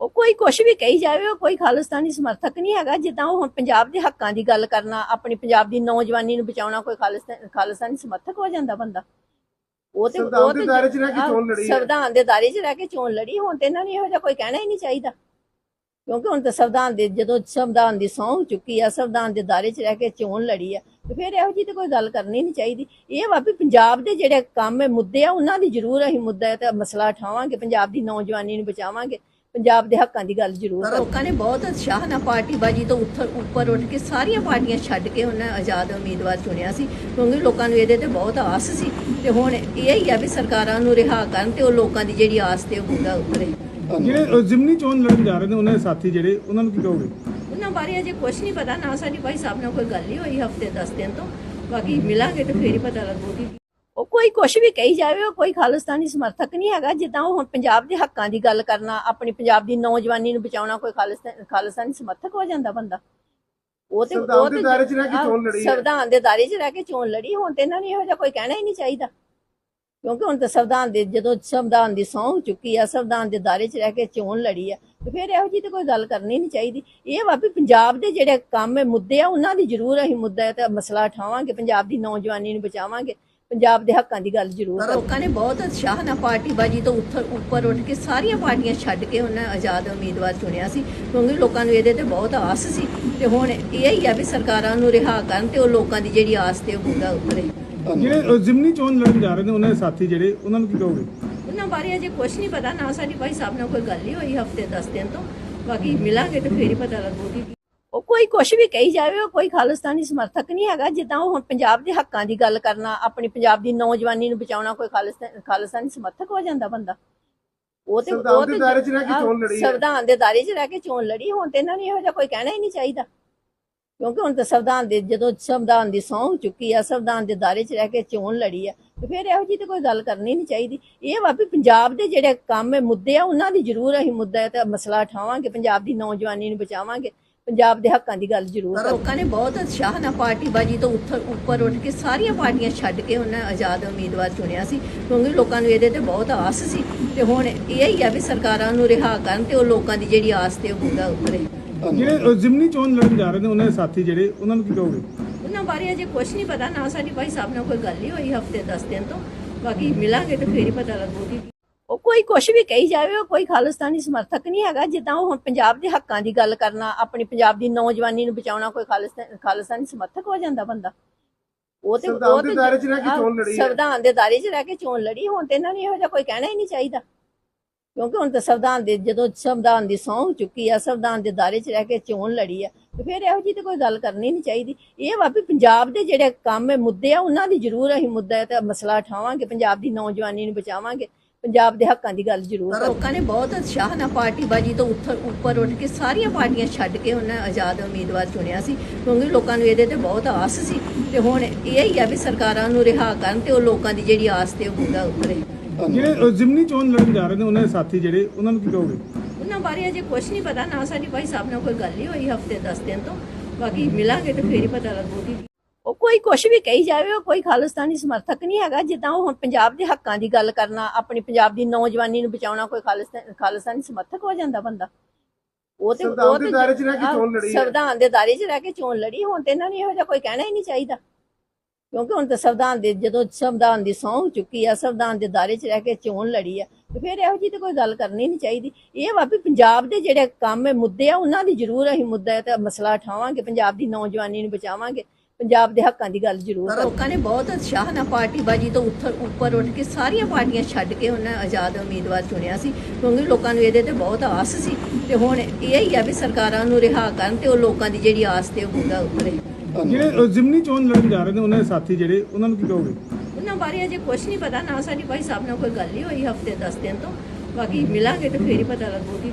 ਉਹ ਕੋਈ ਕੁਛ ਵੀ ਕਹੀ ਜਾਵੇ ਉਹ ਕੋਈ ਖਾਲਿਸਤਾਨੀ ਸਮਰਥਕ ਨਹੀਂ ਹੈਗਾ ਜਿੱਦਾਂ ਉਹ ਹੁਣ ਪੰਜਾਬ ਦੇ ਹੱਕਾਂ ਦੀ ਗੱਲ ਕਰਨਾ ਆਪਣੀ ਪੰਜਾਬ ਦੀ ਨੌਜਵਾਨੀ ਨੂੰ ਬਚਾਉਣਾ ਕੋਈ ਖਾਲਿਸਤਾਨ ਖਾਲਿਸਤਾਨੀ ਸਮਰਥਕ ਹੋ ਜਾਂਦਾ ਬੰਦਾ। ਉਹ ਤੇ ਉਹ ਤੇ ਦਾਇਰੇ 'ਚ ਰਹਿ ਕੇ ਆਹ, ਚੋਣ ਲੜੀ ਹੈ। ਸੰਵਿਧਾਨ ਦੇ ਦਾਇਰੇ 'ਚ ਰਹਿ ਕੇ ਚੋਣ ਲੜੀ ਹੁਣ ਤੇ ਇਹਨਾਂ ਨੂੰ ਇਹੋ ਜਿਹਾ ਕੋਈ ਕਹਿਣਾ ਹੀ ਨਹੀਂ ਚਾਹੀਦਾ। ਕਿਉਂਕਿ ਹੁਣ ਤਾਂ ਸੰਵਿਧਾਨ ਦੇ ਜਦੋਂ ਸੰਵਿਧਾਨ ਦੀ ਸਹੁੰ ਚੁੱਕੀ ਆ ਸੰਵਿਧਾਨ ਦੇ ਦਾਇਰੇ 'ਚ ਰਹਿ ਕੇ ਚੋਣ ਲੜੀ ਆ ਤੇ ਫਿਰ ਇਹੋ ਜਿਹੀ ਤੇ ਕੋਈ ਗੱਲ ਕਰਨੀ ਨਹੀਂ ਚਾਹੀਦੀ। ਇਹ ਵਾ ਵੀ ਪੰਜਾਬ ਦੇ ਜਿਹੜੇ ਕੰਮ ਹੈ ਮੁੱਦੇ ਆ ਉਹਨਾਂ ਦੀ ਜ਼ਰੂਰ ਅਸੀਂ ਮੁੱਦਾ ਤੇ ਮਸਲਾ ਉਠਾਵਾਂਗੇ ਪੰਜਾਬ ਦੀ ਨੌਜਵਾਨੀ ਨੂੰ ਬਚਾਵਾਂਗੇ। ਪੰਜਾਬ ਦੇ ਹੱਕਾਂ ਦੀ ਗੱਲ ਜ਼ਰੂਰ ਪਰ- ਲੋਕਾਂ ਨੇ ਬਹੁਤ ਉਤਸ਼ਾਹ ਨਾਲ ਪਾਰਟੀਬਾਜੀ ਤੋਂ ਉੱਥਰ ਉੱਪਰ ਉੱਠ ਕੇ ਸਾਰੀਆਂ ਪਾਰਟੀਆਂ ਛੱਡ ਕੇ ਉਹਨਾਂ ਆਜ਼ਾਦ ਉਮੀਦਵਾਰ ਚੁਣਿਆ ਸੀ ਕਿਉਂਕਿ ਲੋਕਾਂ ਨੂੰ ਇਹਦੇ ਤੇ ਬਹੁਤ ਆਸ ਸੀ। ਤੇ ਹੁਣ ਇਹ ਹੀ ਆ ਵੀ ਸਰਕਾਰਾਂ ਨੂੰ ਰਿਹਾ ਕਰਨ ਤੇ ਉਹ ਲੋਕਾਂ ਦੀ ਜਿਹੜੀ ਆਸ ਤੇ ਉਹ ਪੂਰਾ ਉਤਰੇ ਜਿਹੜੇ ਜ਼ਿਮਨੀ ਚੋਣ ਲੜਨ ਜਾ ਰਹੇ ਨੇ ਉਹਨਾਂ ਦੇ ਸਾਥੀ ਜਿਹੜੇ ਉਹਨਾਂ ਨੂੰ ਕੀ ਕਹੋਗੇ? ਉਹਨਾਂ ਬਾਰੇ ਅਜੇ ਕੁਝ ਨਹੀਂ ਪਤਾ ਨਾ ਸਾਡੀ ਭਾਈ ਸਾਹਿਬ ਨਾਲ ਕੋਈ ਗੱਲ ਹੀ ਹੋਈ ਹਫ਼ਤੇ 10 ਦਿਨ ਤੋਂ। ਬਾਕੀ ਮਿਲਾਂਗੇ ਤੇ ਫੇਰ ਹੀ ਪਤਾ ਲੱਗੂਗੀ ਕੋਈ ਕੁਛ ਵੀ ਕਹੀ ਜਾਵੇ ਉਹ ਕੋਈ ਖਾਲਿਸਤਾਨੀ ਸਮਰਥਕ ਨਹੀਂ ਹੈਗਾ। ਜਿੱਦਾਂ ਉਹ ਹੁਣ ਪੰਜਾਬ ਦੇ ਹੱਕਾਂ ਦੀ ਗੱਲ ਕਰਨਾ ਆਪਣੀ ਪੰਜਾਬ ਦੀ ਨੌਜਵਾਨੀ ਨੂੰ ਬਚਾਉਣਾ ਕੋਈ ਖਾਲਿਸਤਾਨ ਖਾਲਿਸਤਾਨੀ ਸਮਰਥਕ ਹੋ ਜਾਂਦਾ ਬੰਦਾ। ਉਹ ਤੇ ਸੰਵਿਧਾਨ ਉਹ ਦੇ ਤੇ ਦਾਇਰੇ 'ਚ ਰਹਿ ਕੇ ਆਹ, ਚੋਣ ਲੜੀ ਹੈ। ਸੰਵਿਧਾਨ ਦੇ ਦਾਇਰੇ 'ਚ ਰਹਿ ਕੇ ਚੋਣ ਲੜੀ ਹੁਣ ਤੇ ਇਹਨਾਂ ਨੂੰ ਇਹੋ ਜਿਹਾ ਕੋਈ ਕਹਿਣਾ ਹੀ ਨਹੀਂ ਚਾਹੀਦਾ। ਕਿਉਂਕਿ ਹੁਣ ਤਾਂ ਸੰਵਿਧਾਨ ਦੇ ਜਦੋਂ ਸੰਵਿਧਾਨ ਦੀ ਸਹੁੰ ਚੁੱਕੀ ਆ ਸੰਵਿਧਾਨ ਦੇ ਦਾਇਰੇ 'ਚ ਰਹਿ ਕੇ ਚੋਣ ਲੜੀ ਆ ਤੇ ਫਿਰ ਇਹੋ ਜਿਹੀ ਤੇ ਕੋਈ ਗੱਲ ਕਰਨੀ ਨਹੀਂ ਚਾਹੀਦੀ। ਇਹ ਵਾ ਵੀ ਪੰਜਾਬ ਦੇ ਜਿਹੜੇ ਕੰਮ ਹੈ ਮੁੱਦੇ ਆ ਉਹਨਾਂ ਦੀ ਜ਼ਰੂਰ ਅਸੀਂ ਮੁੱਦਾ ਤੇ ਮਸਲਾ ਉਠਾਵਾਂਗੇ ਪੰਜਾਬ ਦੀ ਨੌਜਵਾਨੀ ਨੂੰ ਬਚਾਵਾਂਗੇ। ਪੰਜਾਬ ਦੇ ਹੱਕਾਂ ਦੀ ਗੱਲ ਜ਼ਰੂਰ ਪਰ- ਲੋਕਾਂ ਨੇ ਬਹੁਤ ਉਤਸ਼ਾਹ ਨਾਲ ਪਾਰਟੀਬਾਜੀ ਤੋਂ ਉੱਥਰ ਉੱਪਰ ਉੱਠ ਕੇ ਸਾਰੀਆਂ ਪਾਰਟੀਆਂ ਛੱਡ ਕੇ ਉਹਨਾਂ ਆਜ਼ਾਦ ਉਮੀਦਵਾਰ ਚੁਣਿਆ ਸੀ ਕਿਉਂਕਿ ਲੋਕਾਂ ਨੂੰ ਇਹਦੇ ਤੇ ਬਹੁਤ ਆਸ ਸੀ। ਤੇ ਹੁਣ ਇਹ ਹੀ ਆ ਵੀ ਸਰਕਾਰਾਂ ਨੂੰ ਰਿਹਾ ਕਰਨ ਤੇ ਉਹ ਲੋਕਾਂ ਦੀ ਜਿਹੜੀ ਆਸ ਤੇ ਉਹ ਪੂਰਾ ਉਤਰੇ ਜਿਹੜੇ ਜ਼ਿਮਨੀ ਚੋਣ ਲੜਨ ਜਾ ਰਹੇ ਨੇ ਉਹਨਾਂ ਦੇ ਸਾਥੀ ਜਿਹੜੇ ਉਹਨਾਂ ਨੂੰ ਕੀ ਕਹੋਗੇ? ਉਹਨਾਂ ਬਾਰੇ ਅਜੇ ਕੁਝ ਨਹੀਂ ਪਤਾ ਨਾ ਸਾਡੀ ਭਾਈ ਸਾਹਿਬ ਨਾਲ ਕੋਈ ਗੱਲ ਹੀ ਹੋਈ ਹਫ਼ਤੇ 10 ਦਿਨ ਤੋਂ। ਬਾਕੀ ਮਿਲਾਂਗੇ ਤੇ ਫੇਰ ਹੀ ਪਤਾ ਲੱਗੂਗੀ ਉਹ ਕੋਈ ਕੁਛ ਵੀ ਕਹੀ ਜਾਵੇ ਉਹ ਕੋਈ ਖਾਲਿਸਤਾਨੀ ਸਮਰਥਕ ਨਹੀਂ ਹੈਗਾ। ਜਿੱਦਾਂ ਉਹ ਹੁਣ ਪੰਜਾਬ ਦੇ ਹੱਕਾਂ ਦੀ ਗੱਲ ਕਰਨਾ ਆਪਣੀ ਪੰਜਾਬ ਦੀ ਨੌਜਵਾਨੀ ਨੂੰ ਬਚਾਉਣਾ ਕੋਈ ਖਾਲਿਸਤਾਨ ਸਮਰਥਕ ਹੋ ਜਾਂਦਾ ਬੰਦਾ? ਉਹ ਤੇ ਉਹ ਤੇ ਦਾਇਰੇ 'ਚ ਰਹਿ ਕੇ ਆਹ, ਚੋਣ ਲੜੀ ਹੈ। ਸੰਵਿਧਾਨ ਦੇ ਦਾਇਰੇ 'ਚ ਰਹਿ ਕੇ ਚੋਣ ਲੜੀ ਹੁਣ ਤੇ ਇਹਨਾਂ ਨੂੰ ਇਹੋ ਜਿਹਾ ਕੋਈ ਕਹਿਣਾ ਹੀ ਨਹੀਂ ਚਾਹੀਦਾ। ਕਿਉਂਕਿ ਹੁਣ ਤਾਂ ਸੰਵਿਧਾਨ ਦੇ ਜਦੋਂ ਸੰਵਿਧਾਨ ਦੀ ਸਹੁੰ ਚੁੱਕੀ ਆ ਸੰਵਿਧਾਨ ਦੇ ਦਾਇਰੇ 'ਚ ਰਹਿ ਕੇ ਚੋਣ ਲੜੀ ਆ ਤੇ ਫਿਰ ਇਹੋ ਜਿਹੀ ਤੇ ਕੋਈ ਗੱਲ ਕਰਨੀ ਨਹੀਂ ਚਾਹੀਦੀ। ਇਹ ਵਾ ਵੀ ਪੰਜਾਬ ਦੇ ਜਿਹੜੇ ਕੰਮ ਹੈ ਮੁੱਦੇ ਆ ਉਹਨਾਂ ਦੀ ਜ਼ਰੂਰ ਅਸੀਂ ਮੁੱਦਾ ਤੇ ਮਸਲਾ ਉਠਾਵਾਂਗੇ ਪੰਜਾਬ ਦੀ ਨੌਜਵਾਨੀ ਨੂੰ ਬਚਾਵਾਂਗੇ। ਪੰਜਾਬ ਦੇ ਹੱਕਾਂ ਦੀ ਗੱਲ ਜ਼ਰੂਰ ਲੋਕਾਂ ਨੇ ਬਹੁਤ ਉਤਸ਼ਾਹ ਨਾਲ ਪਾਰਟੀਬਾਜੀ ਤੋਂ ਉੱਥਰ ਉੱਪਰ ਉੱਠ ਕੇ ਸਾਰੀਆਂ ਪਾਰਟੀਆਂ ਛੱਡ ਕੇ ਉਹਨਾਂ ਆਜ਼ਾਦ ਉਮੀਦਵਾਰ ਚੁਣਿਆ ਸੀ ਕਿਉਂਕਿ ਲੋਕਾਂ ਨੂੰ ਇਹਦੇ ਤੇ ਬਹੁਤ ਆਸ ਸੀ ਤੇ ਹੁਣ ਇਹ ਹੀ ਆ ਵੀ ਸਰਕਾਰਾਂ ਨੂੰ ਰਿਹਾ ਕਰਨ ਤੇ ਉਹ ਲੋਕਾਂ ਦੀ ਜਿਹੜੀ ਆਸ ਤੇ ਉਹ ਪੂਰਾ ਉਤਰੇ ਜਿਹੜੇ ਜ਼ਿਮਨੀ ਚੋਣ ਲੜਨ ਜਾ ਰਹੇ ਨੇ ਉਹਨਾਂ ਦੇ ਸਾਥੀ ਜਿਹੜੇ ਉਹਨਾਂ ਨੂੰ ਕੀ ਕਹੋਗੇ? ਉਹਨਾਂ ਬਾਰੇ ਅਜੇ ਕੁਝ ਨਹੀਂ ਪਤਾ ਨਾ ਸਾਡੀ ਭਾਈ ਸਾਹਿਬ ਨਾਲ ਕੋਈ ਗੱਲ ਹੀ ਹੋਈ ਹਫ਼ਤੇ 10 ਦਿਨ ਤੋਂ ਬਾਕੀ ਮਿਲਾਂਗੇ ਤੇ ਫੇਰ ਹੀ ਪਤਾ ਲੱਗੂਗੀ ਉਹ ਕੋਈ ਕੁਛ ਵੀ ਕਹੀ ਜਾਵੇ ਉਹ ਕੋਈ ਖਾਲਿਸਤਾਨੀ ਸਮਰਥਕ ਨਹੀਂ ਹੈਗਾ ਜਿੱਦਾਂ ਉਹ ਹੁਣ ਪੰਜਾਬ ਦੇ ਹੱਕਾਂ ਦੀ ਗੱਲ ਕਰਨਾ ਆਪਣੀ ਪੰਜਾਬ ਦੀ ਨੌਜਵਾਨੀ ਨੂੰ ਬਚਾਉਣਾ ਕੋਈ ਖਾਲਿਸਤਾਨ ਸਮਰਥਕ ਹੋ ਜਾਂਦਾ ਬੰਦਾ। ਉਹ ਤੇ ਸੰਵਿਧਾਨ ਉਹ ਦੇ ਤੇ ਦਾਇਰੇ 'ਚ ਰਹਿ ਕੇ ਆਹ, ਚੋਣ ਲੜੀ ਹੈ। ਸੰਵਿਧਾਨ ਦੇ ਦਾਇਰੇ 'ਚ ਰਹਿ ਕੇ ਚੋਣ ਲੜੀ ਹੁਣ ਤੇ ਇਹਨਾਂ ਨੂੰ ਇਹੋ ਜਿਹਾ ਕੋਈ ਕਹਿਣਾ ਹੀ ਨਹੀਂ ਚਾਹੀਦਾ। ਕਿਉਂਕਿ ਹੁਣ ਤਾਂ ਸੰਵਿਧਾਨ ਦੇ ਜਦੋਂ ਸੰਵਿਧਾਨ ਦੀ ਸਹੁੰ ਚੁੱਕੀ ਆ ਸੰਵਿਧਾਨ ਦੇ ਦਾਇਰੇ 'ਚ ਰਹਿ ਕੇ ਚੋਣ ਲੜੀ ਆ ਤੇ ਫਿਰ ਇਹੋ ਜਿਹੀ ਤੇ ਕੋਈ ਗੱਲ ਕਰਨੀ ਨਹੀਂ ਚਾਹੀਦੀ। ਇਹ ਵਾ ਵੀ ਪੰਜਾਬ ਦੇ ਜਿਹੜੇ ਕੰਮ ਹੈ ਮੁੱਦੇ ਆ ਉਹਨਾਂ ਦੀ ਜ਼ਰੂਰ ਅਸੀਂ ਮੁੱਦਾ ਤੇ ਮਸਲਾ ਉਠਾਵਾਂਗੇ ਪੰਜਾਬ ਦੀ ਨੌਜਵਾਨੀ ਨੂੰ ਬਚਾਵਾਂਗੇ। ਪੰਜਾਬ ਦੇ ਹੱਕਾਂ ਦੀ ਗੱਲ ਜ਼ਰੂਰ ਲੋਕਾਂ ਨੇ ਬਹੁਤ ਉਤਸ਼ਾਹ ਨਾਲ ਪਾਰਟੀਬਾਜੀ ਤੋਂ ਉੱਥਰ ਉੱਪਰ ਉੱਠ ਕੇ ਸਾਰੀਆਂ ਪਾਰਟੀਆਂ ਛੱਡ ਕੇ ਉਹਨਾਂ ਆਜ਼ਾਦ ਉਮੀਦਵਾਰ ਚੁਣਿਆ ਸੀ ਕਿਉਂਕਿ ਲੋਕਾਂ ਨੂੰ ਇਹਦੇ ਤੇ ਬਹੁਤ ਆਸ ਸੀ। ਤੇ ਹੁਣ ਇਹ ਹੀ ਆ ਵੀ ਸਰਕਾਰਾਂ ਨੂੰ ਰਿਹਾ ਕਰਨ ਤੇ ਉਹ ਲੋਕਾਂ ਦੀ ਜਿਹੜੀ ਆਸ ਤੇ ਉਹ ਪੂਰਾ ਉਤਰੇ ਜਿਹੜੇ ਜ਼ਿਮਨੀ ਚੋਣ ਲੜਨ ਜਾ ਰਹੇ ਨੇ ਉਹਨਾਂ ਦੇ ਸਾਥੀ ਜਿਹੜੇ ਉਹਨਾਂ ਨੂੰ ਕੀ ਕਹੋਗੇ? ਉਹਨਾਂ ਬਾਰੇ ਅਜੇ ਕੁਝ ਨਹੀਂ ਪਤਾ ਨਾ ਸਾਡੀ ਭਾਈ ਸਾਹਿਬ ਨਾਲ ਕੋਈ ਗੱਲ ਹੀ ਹੋਈ ਹਫ਼ਤੇ 10 ਦਿਨ ਤੋਂ। ਬਾਕੀ ਮਿਲਾਂਗੇ ਤੇ ਫੇਰ ਹੀ ਪਤਾ ਲੱਗੂਗੀ ਕੋਈ ਕੁਛ ਵੀ ਕਹੀ ਜਾਵੇ ਉਹ ਕੋਈ ਖਾਲਿਸਤਾਨੀ ਸਮਰਥਕ ਨਹੀਂ ਹੈਗਾ। ਜਿੱਦਾਂ ਉਹ ਹੁਣ ਪੰਜਾਬ ਦੇ ਹੱਕਾਂ ਦੀ ਗੱਲ ਕਰਨਾ ਆਪਣੀ ਪੰਜਾਬ ਦੀ ਨੌਜਵਾਨੀ ਨੂੰ ਬਚਾਉਣਾ ਕੋਈ ਖਾਲਿਸਤਾਨ ਖਾਲਿਸਤਾਨੀ ਸਮਰਥਕ ਹੋ ਜਾਂਦਾ ਬੰਦਾ। ਉਹ ਤੇ ਉਹ ਦੇ ਤੇ ਦਾਇਰੇ 'ਚ ਰਹਿ ਕੇ ਆਹ, ਚੋਣ ਲੜੀ ਹੈ। ਸੰਵਿਧਾਨ ਦੇ ਦਾਇਰੇ 'ਚ ਰਹਿ ਕੇ ਚੋਣ ਲੜੀ ਹੁਣ ਤੇ ਇਹਨਾਂ ਨੂੰ ਇਹੋ ਜਿਹਾ ਕੋਈ ਕਹਿਣਾ ਹੀ ਨਹੀਂ ਚਾਹੀਦਾ। ਕਿਉਂਕਿ ਹੁਣ ਤਾਂ ਸੰਵਿਧਾਨ ਦੇ ਜਦੋਂ ਸੰਵਿਧਾਨ ਦੀ ਸਹੁੰ ਚੁੱਕੀ ਆ ਸੰਵਿਧਾਨ ਦੇ ਦਾਇਰੇ 'ਚ ਰਹਿ ਕੇ ਚੋਣ ਲੜੀ ਆ ਤੇ ਫਿਰ ਇਹੋ ਜਿਹੀ ਤੇ ਕੋਈ ਗੱਲ ਕਰਨੀ ਨਹੀਂ ਚਾਹੀਦੀ। ਇਹ ਵਾ ਵੀ ਪੰਜਾਬ ਦੇ ਜਿਹੜੇ ਕੰਮ ਹੈ ਮੁੱਦੇ ਆ ਉਹਨਾਂ ਦੀ ਜ਼ਰੂਰ ਅਸੀਂ ਮੁੱਦਾ ਤੇ ਮਸਲਾ ਉਠਾਵਾਂਗੇ ਪੰਜਾਬ ਦੀ ਨੌਜਵਾਨੀ ਨੂੰ ਬਚਾਵਾਂਗੇ। ਪੰਜਾਬ ਦੇ ਹੱਕਾਂ ਦੀ ਗੱਲ ਜ਼ਰੂਰ ਲੋਕਾਂ ਨੇ ਬਹੁਤ ਉਤਸ਼ਾਹ ਨਾਲ ਪਾਰਟੀਬਾਜੀ ਤੋਂ ਉੱਥਰ ਉੱਪਰ ਉੱਠ ਕੇ ਸਾਰੀਆਂ ਪਾਰਟੀਆਂ ਛੱਡ ਕੇ ਉਹਨਾਂ ਆਜ਼ਾਦ ਉਮੀਦਵਾਰ ਚੁਣਿਆ ਸੀ ਕਿਉਂਕਿ ਲੋਕਾਂ ਨੂੰ ਇਹਦੇ ਤੇ ਬਹੁਤ ਆਸ ਸੀ। ਤੇ ਹੁਣ ਇਹ ਹੀ ਆ ਵੀ ਸਰਕਾਰਾਂ ਨੂੰ ਰਿਹਾ ਕਰਨ ਤੇ ਉਹ ਲੋਕਾਂ ਦੀ ਜਿਹੜੀ ਆਸ ਤੇ ਉਹ ਪੂਰਾ ਉਤਰੇ ਜਿਹੜੇ ਜ਼ਿਮਨੀ ਚੋਣ ਲੜਨ ਜਾ ਰਹੇ ਨੇ ਉਹਨਾਂ ਦੇ ਸਾਥੀ ਜਿਹੜੇ ਉਹਨਾਂ ਨੂੰ ਕੀ ਕਹੋਗੇ? ਉਹਨਾਂ ਬਾਰੇ ਅਜੇ ਕੁਝ ਨਹੀਂ ਪਤਾ ਨਾ ਸਾਡੀ ਭਾਈ ਸਾਹਿਬ ਨਾਲ ਕੋਈ ਗੱਲ ਹੀ ਹੋਈ ਹਫ਼ਤੇ 10 ਦਿਨ ਤੋਂ। ਬਾਕੀ ਮਿਲਾਂਗੇ ਤੇ ਫੇਰ ਹੀ ਪਤਾ ਲੱਗੂਗੀ